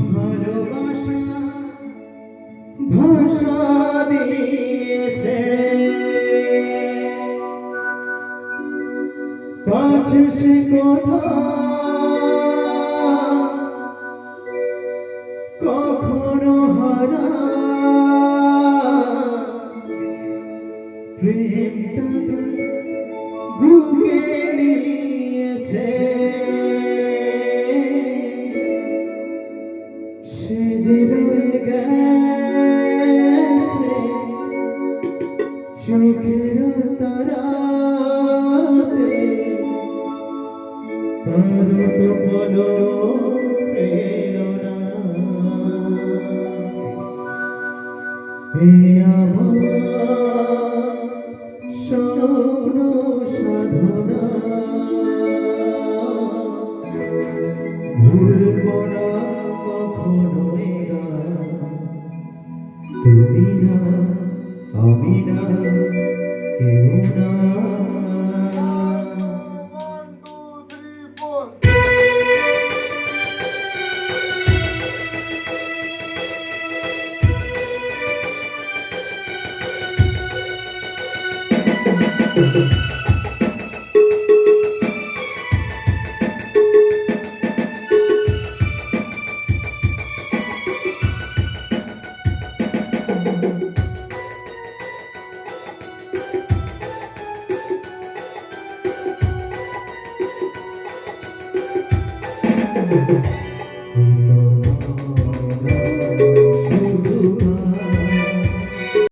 ভালোবাসা ভাষা দিয়েছে। পাছে সে কথা সে যে রয়ে গেছে চোখের তারাতে তার তো বলো প্রেরণা এ আমার স্বপ্ন সাধনা ভুলব না আমি না কেউ না